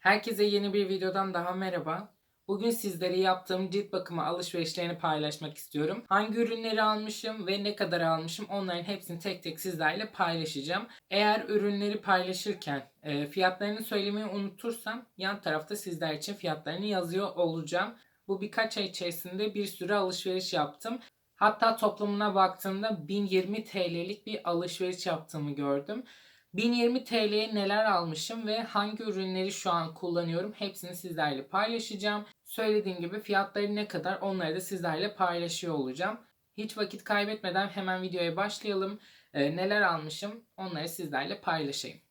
Herkese yeni bir videodan daha merhaba. Bugün sizlere yaptığım cilt bakımı alışverişlerini paylaşmak istiyorum. Hangi ürünleri almışım ve ne kadar almışım onların hepsini tek tek sizlerle paylaşacağım. Eğer ürünleri paylaşırken e, fiyatlarını söylemeyi unutursam yan tarafta sizler için fiyatlarını yazıyor olacağım. Bu birkaç ay içerisinde bir sürü alışveriş yaptım. Hatta toplamına baktığımda 1020 TL'lik bir alışveriş yaptığımı gördüm. 1020 TL'ye neler almışım ve hangi ürünleri şu an kullanıyorum hepsini sizlerle paylaşacağım. Söylediğim gibi fiyatları ne kadar onları da sizlerle paylaşıyor olacağım. Hiç vakit kaybetmeden hemen videoya başlayalım. Ee, neler almışım onları sizlerle paylaşayım.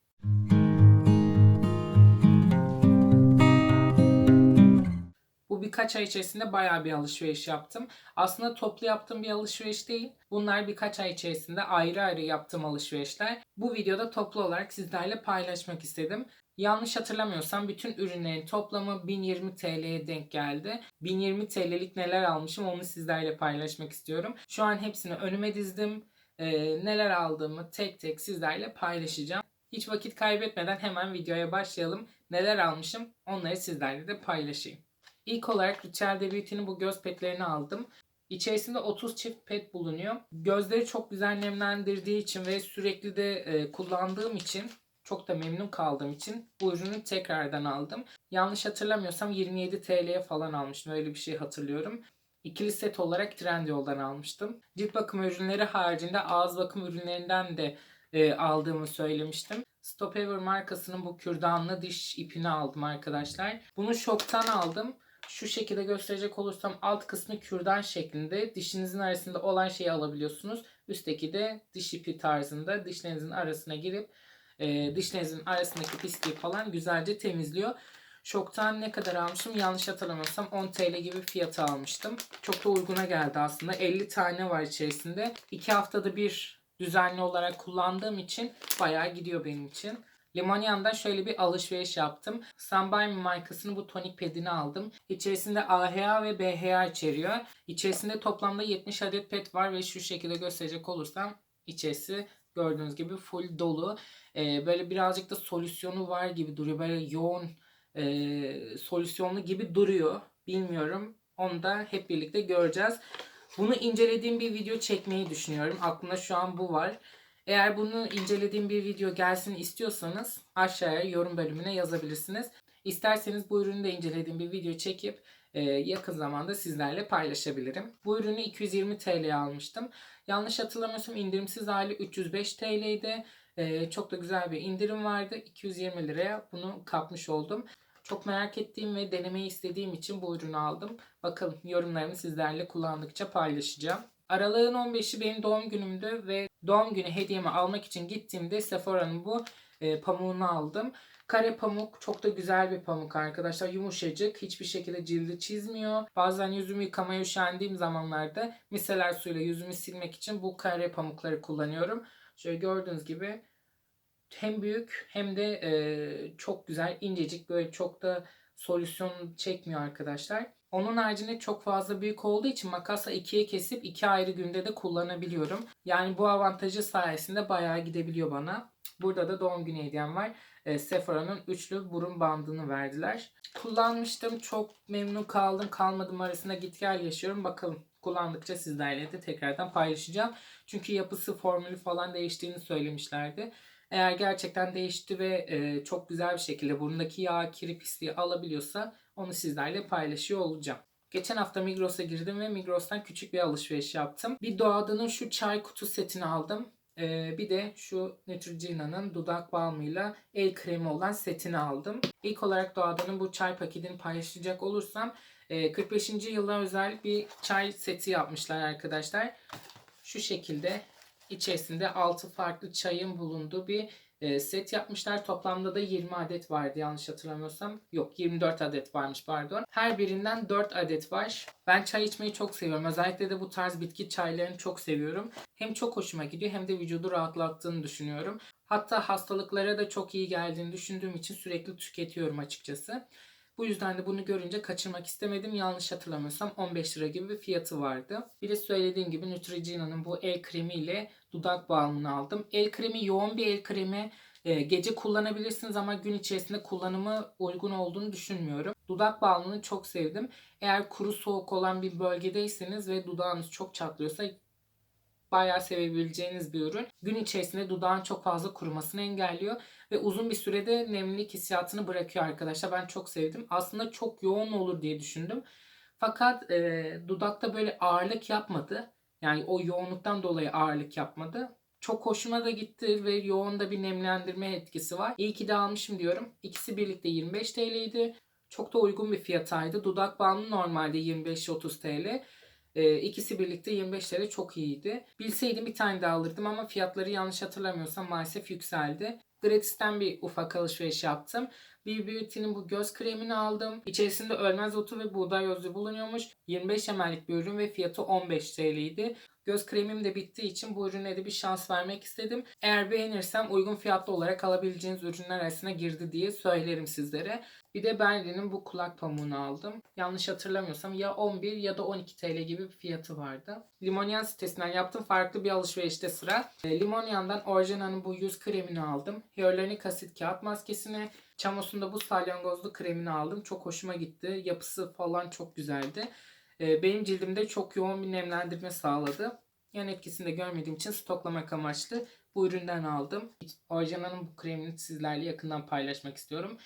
Birkaç ay içerisinde bayağı bir alışveriş yaptım. Aslında toplu yaptığım bir alışveriş değil. Bunlar birkaç ay içerisinde ayrı ayrı yaptığım alışverişler. Bu videoda toplu olarak sizlerle paylaşmak istedim. Yanlış hatırlamıyorsam bütün ürünlerin toplamı 1020 TL'ye denk geldi. 1020 TL'lik neler almışım onu sizlerle paylaşmak istiyorum. Şu an hepsini önüme dizdim. Ee, neler aldığımı tek tek sizlerle paylaşacağım. Hiç vakit kaybetmeden hemen videoya başlayalım. Neler almışım onları sizlerle de paylaşayım. İlk olarak Richel de Beauty'nin bu göz petlerini aldım. İçerisinde 30 çift pet bulunuyor. Gözleri çok güzel nemlendirdiği için ve sürekli de e, kullandığım için çok da memnun kaldığım için bu ürünü tekrardan aldım. Yanlış hatırlamıyorsam 27 TL'ye falan almıştım. Öyle bir şey hatırlıyorum. İkili set olarak Trendyol'dan almıştım. Cilt bakım ürünleri haricinde ağız bakım ürünlerinden de e, aldığımı söylemiştim. Stop Ever markasının bu kürdanlı diş ipini aldım arkadaşlar. Bunu şoktan aldım. Şu şekilde gösterecek olursam alt kısmı kürdan şeklinde dişinizin arasında olan şeyi alabiliyorsunuz. Üstteki de diş ipi tarzında dişlerinizin arasına girip e, dişlerinizin arasındaki pisliği falan güzelce temizliyor. Şoktan ne kadar almışım yanlış hatırlamıyorsam 10 TL gibi fiyatı almıştım. Çok da uyguna geldi aslında. 50 tane var içerisinde. 2 haftada bir düzenli olarak kullandığım için bayağı gidiyor benim için. Limonian'dan şöyle bir alışveriş yaptım. Sunby markasının bu tonik pedini aldım. İçerisinde AHA ve BHA içeriyor. İçerisinde toplamda 70 adet pet var ve şu şekilde gösterecek olursam içerisi gördüğünüz gibi full dolu. Ee, böyle birazcık da solüsyonu var gibi duruyor. Böyle yoğun e, solüsyonlu gibi duruyor. Bilmiyorum. Onu da hep birlikte göreceğiz. Bunu incelediğim bir video çekmeyi düşünüyorum. Aklımda şu an bu var. Eğer bunu incelediğim bir video gelsin istiyorsanız aşağıya yorum bölümüne yazabilirsiniz. İsterseniz bu ürünü de incelediğim bir video çekip e, yakın zamanda sizlerle paylaşabilirim. Bu ürünü 220 TL'ye almıştım. Yanlış hatırlamıyorsam indirimsiz hali 305 TL'ydi. E, çok da güzel bir indirim vardı. 220 liraya bunu kapmış oldum. Çok merak ettiğim ve denemeyi istediğim için bu ürünü aldım. Bakalım yorumlarımı sizlerle kullandıkça paylaşacağım. Aralığın 15'i benim doğum günümdü ve doğum günü hediyemi almak için gittiğimde Sephora'nın bu e, pamuğunu aldım. Kare pamuk çok da güzel bir pamuk arkadaşlar. Yumuşacık. Hiçbir şekilde cildi çizmiyor. Bazen yüzümü yıkamaya üşendiğim zamanlarda miseler suyla yüzümü silmek için bu kare pamukları kullanıyorum. Şöyle gördüğünüz gibi hem büyük hem de e, çok güzel incecik böyle çok da solüsyon çekmiyor arkadaşlar. Onun haricinde çok fazla büyük olduğu için makasla ikiye kesip iki ayrı günde de kullanabiliyorum. Yani bu avantajı sayesinde bayağı gidebiliyor bana. Burada da doğum günü hediyem var. E, Sephora'nın üçlü burun bandını verdiler. Kullanmıştım. Çok memnun kaldım. Kalmadım arasında git gel yaşıyorum. Bakalım kullandıkça sizlerle de tekrardan paylaşacağım. Çünkü yapısı, formülü falan değiştiğini söylemişlerdi. Eğer gerçekten değişti ve e, çok güzel bir şekilde burundaki yağ, kiri, pisliği alabiliyorsa onu sizlerle paylaşıyor olacağım. Geçen hafta Migros'a girdim ve Migros'tan küçük bir alışveriş yaptım. Bir Doğada'nın şu çay kutu setini aldım. Ee, bir de şu Neutrogena'nın dudak balmıyla el kremi olan setini aldım. İlk olarak Doğada'nın bu çay paketini paylaşacak olursam e, 45. yıla özel bir çay seti yapmışlar arkadaşlar. Şu şekilde içerisinde 6 farklı çayın bulunduğu bir e, set yapmışlar. Toplamda da 20 adet vardı yanlış hatırlamıyorsam. Yok 24 adet varmış pardon. Her birinden 4 adet var. Ben çay içmeyi çok seviyorum. Özellikle de bu tarz bitki çaylarını çok seviyorum. Hem çok hoşuma gidiyor hem de vücudu rahatlattığını düşünüyorum. Hatta hastalıklara da çok iyi geldiğini düşündüğüm için sürekli tüketiyorum açıkçası. Bu yüzden de bunu görünce kaçırmak istemedim. Yanlış hatırlamıyorsam 15 lira gibi bir fiyatı vardı. Bir de söylediğim gibi Neutrogena'nın bu el kremi ile dudak balmını aldım. El kremi yoğun bir el kremi. E, gece kullanabilirsiniz ama gün içerisinde kullanımı uygun olduğunu düşünmüyorum. Dudak balmını çok sevdim. Eğer kuru soğuk olan bir bölgedeyseniz ve dudağınız çok çatlıyorsa bayağı sevebileceğiniz bir ürün. Gün içerisinde dudağın çok fazla kurumasını engelliyor ve uzun bir sürede nemlilik hissiyatını bırakıyor arkadaşlar. Ben çok sevdim. Aslında çok yoğun olur diye düşündüm. Fakat e, dudakta böyle ağırlık yapmadı. Yani o yoğunluktan dolayı ağırlık yapmadı. Çok hoşuma da gitti ve yoğun da bir nemlendirme etkisi var. İyi ki de almışım diyorum. İkisi birlikte 25 TL'ydi. Çok da uygun bir fiyataydı. Dudak balmı normalde 25-30 TL. Ee, ikisi birlikte 25 TL çok iyiydi. Bilseydim bir tane daha alırdım ama fiyatları yanlış hatırlamıyorsam maalesef yükseldi. Gratis'ten bir ufak alışveriş yaptım. B Beauty'nin bu göz kremini aldım. İçerisinde ölmez otu ve buğday özü bulunuyormuş. 25 ml'lik bir ürün ve fiyatı 15 TL'ydi. Göz kremim de bittiği için bu ürüne de bir şans vermek istedim. Eğer beğenirsem uygun fiyatlı olarak alabileceğiniz ürünler arasına girdi diye söylerim sizlere. Bir de Benri'nin bu kulak pamuğunu aldım. Yanlış hatırlamıyorsam ya 11 ya da 12 TL gibi bir fiyatı vardı. Limonyan sitesinden yaptım. Farklı bir alışverişte sıra. E, Limonyan'dan Orjana'nın bu yüz kremini aldım. Hyaluronik asit kağıt maskesini. Çamos'un bu salyangozlu kremini aldım. Çok hoşuma gitti. Yapısı falan çok güzeldi. E, benim cildimde çok yoğun bir nemlendirme sağladı. Yan etkisini de görmediğim için stoklamak amaçlı bu üründen aldım. Orjana'nın bu kremini sizlerle yakından paylaşmak istiyorum.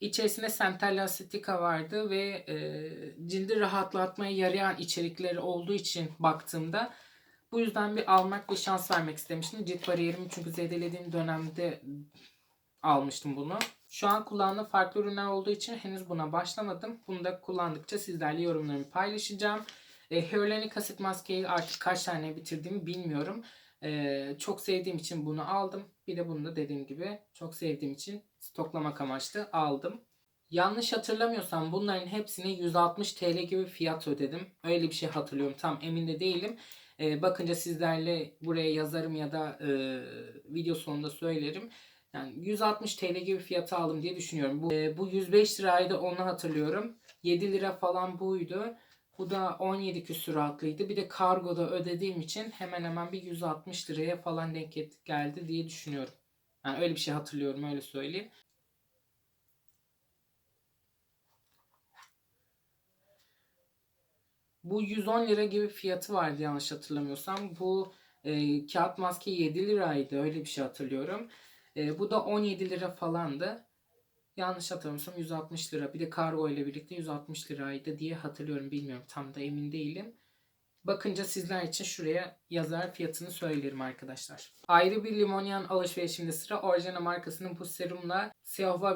İçerisinde Centella Acetica vardı ve e, cildi rahatlatmaya yarayan içerikleri olduğu için baktığımda bu yüzden bir almak ve şans vermek istemiştim. Cilt bariyerimi çünkü zedelediğim dönemde almıştım bunu. Şu an kullandığım farklı ürünler olduğu için henüz buna başlamadım. Bunu da kullandıkça sizlerle yorumlarımı paylaşacağım. E, Hyaluronik asit maskeyi artık kaç tane bitirdiğimi bilmiyorum. E, çok sevdiğim için bunu aldım. Bir de bunu da dediğim gibi çok sevdiğim için stoklamak amaçlı aldım. Yanlış hatırlamıyorsam bunların hepsine 160 TL gibi fiyat ödedim. Öyle bir şey hatırlıyorum. Tam emin de değilim. E, bakınca sizlerle buraya yazarım ya da e, video sonunda söylerim. Yani 160 TL gibi fiyatı aldım diye düşünüyorum. Bu, e, bu 105 liraydı onu hatırlıyorum. 7 lira falan buydu. Bu da 17 küsuratlıydı. Bir de kargoda ödediğim için hemen hemen bir 160 liraya falan denk geldi diye düşünüyorum. Yani öyle bir şey hatırlıyorum öyle söyleyeyim. Bu 110 lira gibi fiyatı vardı yanlış hatırlamıyorsam. Bu e, kağıt maske 7 liraydı öyle bir şey hatırlıyorum. E, bu da 17 lira falandı. Yanlış hatırlamıyorsam 160 lira. Bir de kargo ile birlikte 160 liraydı diye hatırlıyorum. Bilmiyorum tam da emin değilim. Bakınca sizler için şuraya yazar fiyatını söylerim arkadaşlar. Ayrı bir limonyan alışverişimde sıra Orjana markasının bu serumla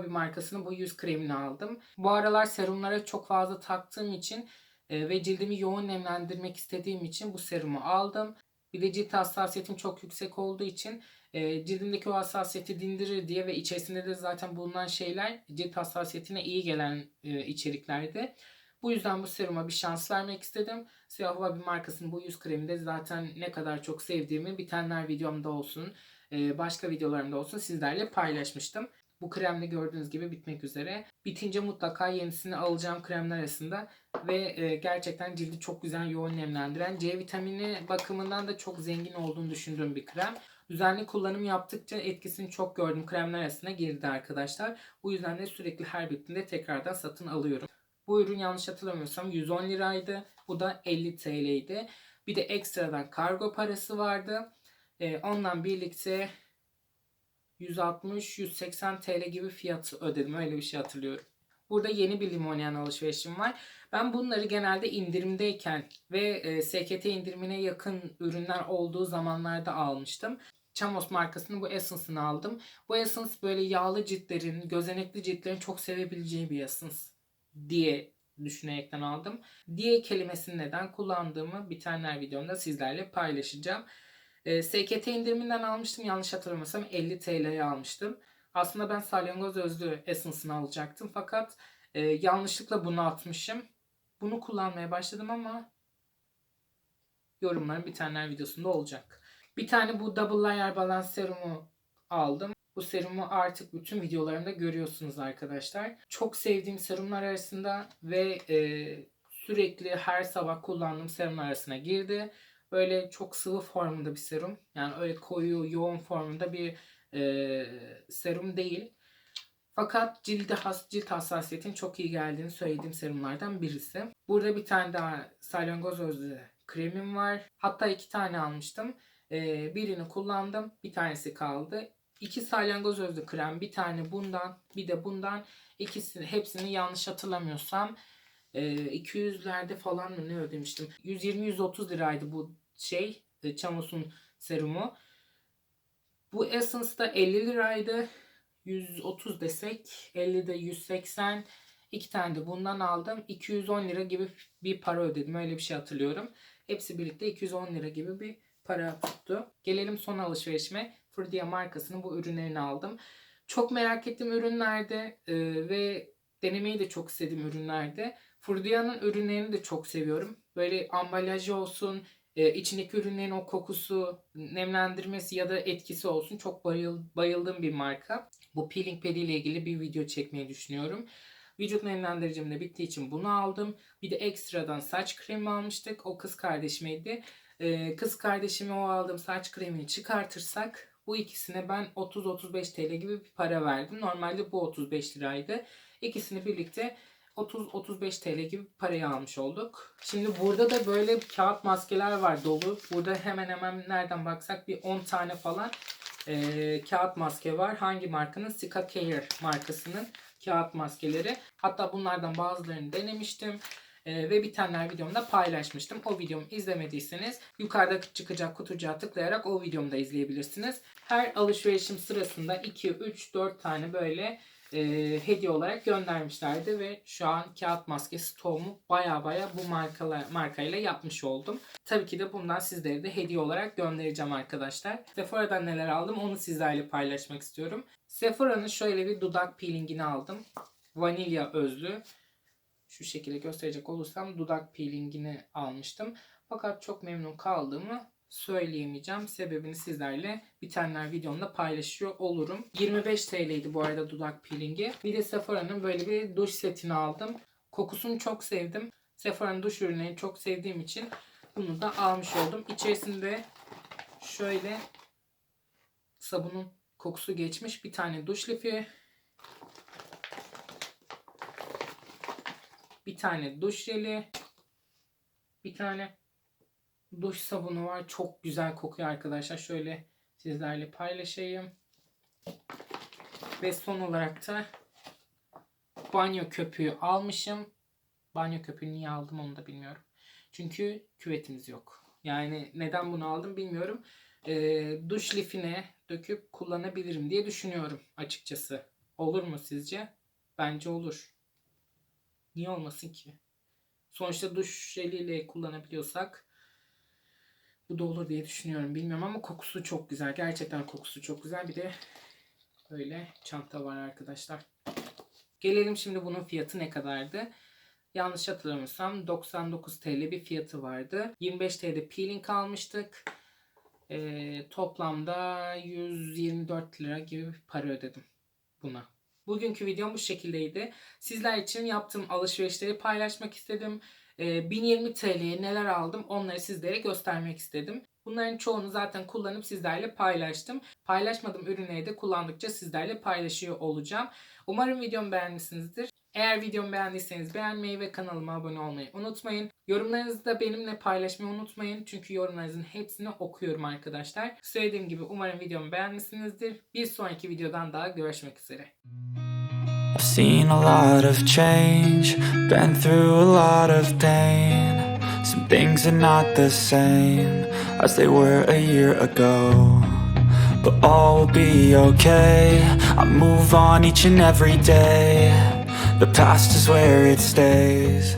bir markasının bu yüz kremini aldım. Bu aralar serumlara çok fazla taktığım için e, ve cildimi yoğun nemlendirmek istediğim için bu serumu aldım. Bir de cilt hassasiyetim çok yüksek olduğu için e, cildimdeki o hassasiyeti dindirir diye ve içerisinde de zaten bulunan şeyler cilt hassasiyetine iyi gelen e, içeriklerdi. Bu yüzden bu seruma bir şans vermek istedim. Siyah Wabi markasının bu yüz kremi de zaten ne kadar çok sevdiğimi bitenler videomda olsun, e, başka videolarımda olsun sizlerle paylaşmıştım. Bu krem de gördüğünüz gibi bitmek üzere. Bitince mutlaka yenisini alacağım kremler arasında. Ve e, gerçekten cildi çok güzel yoğun nemlendiren. C vitamini bakımından da çok zengin olduğunu düşündüğüm bir krem. Düzenli kullanım yaptıkça etkisini çok gördüm. Kremler arasına girdi arkadaşlar. Bu yüzden de sürekli her bittiğinde tekrardan satın alıyorum. Bu ürün yanlış hatırlamıyorsam 110 liraydı. Bu da 50 TL'ydi. Bir de ekstradan kargo parası vardı. Ee, ondan birlikte 160-180 TL gibi fiyat ödedim. Öyle bir şey hatırlıyorum. Burada yeni bir limonyan alışverişim var. Ben bunları genelde indirimdeyken ve e, SKT indirimine yakın ürünler olduğu zamanlarda almıştım. Chamos markasının bu Essence'ını aldım. Bu Essence böyle yağlı ciltlerin, gözenekli ciltlerin çok sevebileceği bir Essence diye düşünerekten aldım. Diye kelimesini neden kullandığımı bitenler videomda sizlerle paylaşacağım. E, SKT indiriminden almıştım. Yanlış hatırlamıyorsam 50 TL'ye almıştım. Aslında ben salyangoz özlü Essence'ını alacaktım. Fakat e, yanlışlıkla bunu atmışım. Bunu kullanmaya başladım ama yorumlarım bitenler videosunda olacak. Bir tane bu Double Layer Balance Serumu aldım. Bu serumu artık bütün videolarımda görüyorsunuz arkadaşlar. Çok sevdiğim serumlar arasında ve e, sürekli her sabah kullandığım serumlar arasına girdi. Böyle çok sıvı formunda bir serum. Yani öyle koyu, yoğun formunda bir e, serum değil. Fakat cilde has, cilt hassasiyetin çok iyi geldiğini söylediğim serumlardan birisi. Burada bir tane daha salyangoz özlü kremim var. Hatta iki tane almıştım. Ee, birini kullandım. Bir tanesi kaldı. İki salyangoz özlü krem. Bir tane bundan. Bir de bundan. İkisini, hepsini yanlış hatırlamıyorsam e, 200'lerde falan mı ne ödemiştim. 120-130 liraydı bu şey. E, Çamos'un serumu. Bu Essence da 50 liraydı. 130 desek 50 de 180 iki tane de bundan aldım 210 lira gibi bir para ödedim öyle bir şey hatırlıyorum hepsi birlikte 210 lira gibi bir para tuttu gelelim son alışverişime Furdia markasının bu ürünlerini aldım çok merak ettiğim ürünlerde e, ve denemeyi de çok istediğim ürünlerde Furdia'nın ürünlerini de çok seviyorum böyle ambalajı olsun e, içindeki ürünlerin o kokusu, nemlendirmesi ya da etkisi olsun çok bayıl, bayıldığım bir marka. Bu peeling pad ile ilgili bir video çekmeyi düşünüyorum. Vücut nemlendiricim de bittiği için bunu aldım. Bir de ekstradan saç kremi almıştık. O kız kardeşimeydi. Ee, kız kardeşime o aldığım saç kremini çıkartırsak bu ikisine ben 30-35 TL gibi bir para verdim. Normalde bu 35 liraydı. İkisini birlikte 30-35 TL gibi parayı almış olduk. Şimdi burada da böyle kağıt maskeler var dolu. Burada hemen hemen nereden baksak bir 10 tane falan e, kağıt maske var. Hangi markanın? Sika Care markasının kağıt maskeleri. Hatta bunlardan bazılarını denemiştim. E, ve bitenler videomda paylaşmıştım. O videomu izlemediyseniz yukarıda çıkacak kutucuğa tıklayarak o videomu da izleyebilirsiniz. Her alışverişim sırasında 2, 3, 4 tane böyle e, hediye olarak göndermişlerdi ve şu an kağıt maske stoğumu baya baya bu markalar, markayla yapmış oldum. Tabii ki de bundan sizlere de hediye olarak göndereceğim arkadaşlar. Sephora'dan neler aldım onu sizlerle paylaşmak istiyorum. Sephora'nın şöyle bir dudak peelingini aldım. Vanilya özlü. Şu şekilde gösterecek olursam dudak peelingini almıştım. Fakat çok memnun kaldığımı söyleyemeyeceğim. Sebebini sizlerle bitenler videomda paylaşıyor olurum. 25 TL'ydi bu arada dudak peelingi. Bir de Sephora'nın böyle bir duş setini aldım. Kokusunu çok sevdim. Sephora'nın duş ürünlerini çok sevdiğim için bunu da almış oldum. İçerisinde şöyle sabunun kokusu geçmiş bir tane duş lifi. Bir tane duş jeli. Bir tane duş sabunu var. Çok güzel kokuyor arkadaşlar. Şöyle sizlerle paylaşayım. Ve son olarak da banyo köpüğü almışım. Banyo köpüğü niye aldım onu da bilmiyorum. Çünkü küvetimiz yok. Yani neden bunu aldım bilmiyorum. Ee, duş lifine döküp kullanabilirim diye düşünüyorum açıkçası. Olur mu sizce? Bence olur. Niye olmasın ki? Sonuçta duş jeliyle kullanabiliyorsak bu da olur diye düşünüyorum. Bilmiyorum ama kokusu çok güzel. Gerçekten kokusu çok güzel. Bir de böyle çanta var arkadaşlar. Gelelim şimdi bunun fiyatı ne kadardı? Yanlış hatırlamıyorsam 99 TL bir fiyatı vardı. 25 TL peeling almıştık. Ee, toplamda 124 lira gibi para ödedim buna. Bugünkü videom bu şekildeydi. Sizler için yaptığım alışverişleri paylaşmak istedim. 1020 TL'ye neler aldım onları sizlere göstermek istedim. Bunların çoğunu zaten kullanıp sizlerle paylaştım. Paylaşmadığım ürünleri de kullandıkça sizlerle paylaşıyor olacağım. Umarım videomu beğenmişsinizdir. Eğer videomu beğendiyseniz beğenmeyi ve kanalıma abone olmayı unutmayın. Yorumlarınızı da benimle paylaşmayı unutmayın. Çünkü yorumlarınızın hepsini okuyorum arkadaşlar. Söylediğim gibi umarım videomu beğenmişsinizdir. Bir sonraki videodan daha görüşmek üzere. I've seen a lot of change, been through a lot of pain. Some things are not the same as they were a year ago. But all will be okay. I move on each and every day. The past is where it stays.